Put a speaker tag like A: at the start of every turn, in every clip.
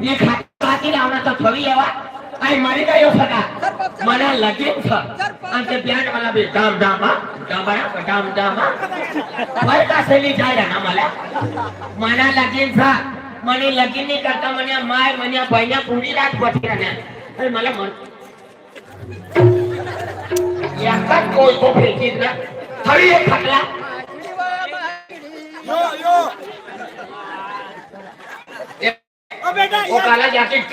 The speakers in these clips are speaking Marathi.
A: એ બાકી આવના તો થોડી લેવા આય મારી ગયો ફટા. મને લગી છ. અને તે બેટ વાલા બે ગામ ગામા ગામા ગામ ગામા ભાઈ કા સેલી જાય ના મને મને લગી છ. મને લગી ની કરતા મને માય મને ભાઈના પૂરી રાત પછી ને. અરે મને મન. યાર કોઈ તો ફેંકી ના. થોડી એક ખટલા.
B: યો યો. वो काला जैकेट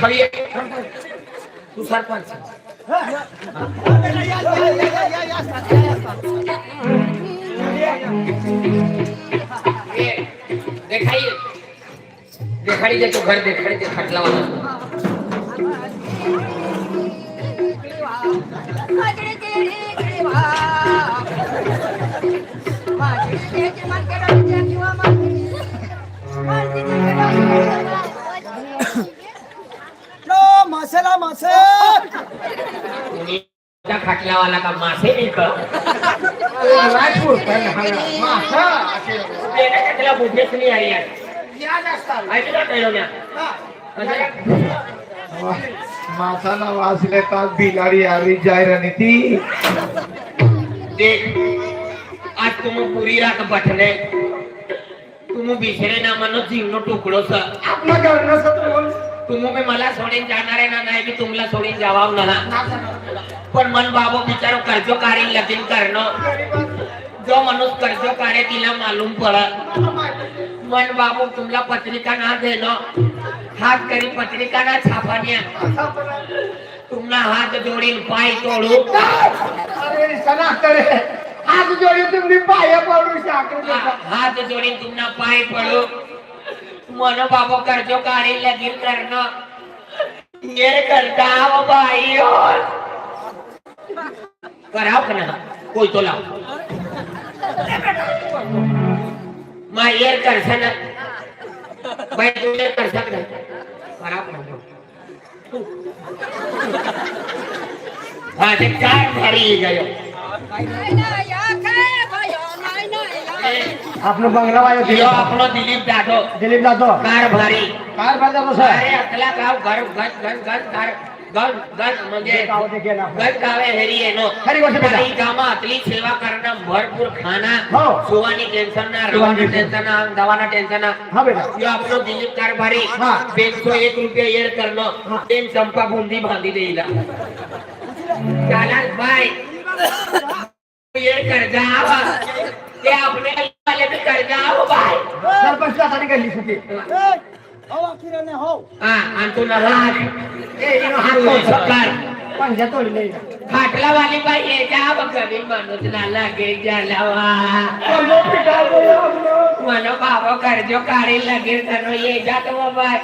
B: खड़ी है तू घर देखाड़ी दे खटला वाला.
C: खटड़े तेरे खटड़े
A: त्या खाटल्यावाला का मासे त्याला बुद्धेच
D: मासाला वाचले का बिलाडी आली जाहिरानी ती?
A: देख आज तुम पुरी रात बठले तुम बिसरे ना मनो जीवनो टुकडो सा
D: आपला गणना
A: सत्र तुम्ही मला सोडून जाणार आहे ना नाही मी तुम्हाला सोडून जावा ना. पण मन बाबू बिचारो कर्ज कार्य लगीन करणं. जो माणूस कर्ज कार्य तिला मालूम पडत. मन बाबू तुम्हाला पत्रिका ना देणं. हात करी पत्रिका ना छापाण्या तुम्हाला हात जोडील पाय तोडू.
D: हात जोडीन तुम्ही पाय पडू
A: हात जोडीन तुम्हाला पाय पडू. मन बाबो कर्जो काढी लगीन करणं येर करता हो बाई हो. कराव का ना कोई तो लाव मा येर करसा ना बाई तू येर करसा का कराव का ना हा ते काय भारी गयो
B: आपलं
D: बंगला वायो दिलो
A: आपलं दिलीप जाधव. दिलीप
D: जाधव. कार
A: भारी कार
D: भारी जातो सर
A: अरे असला गाव घर घर घर घर घर म्हणजे बुंदी बांधी देईला. चालाल बाय. येर
D: કરી
A: કરી વાલી ભાઈ એ જા બકરી લાગે જા લાવા. મનો મનો બાબો કરજો કાઢી લાગે તનો એ જા તો બાબા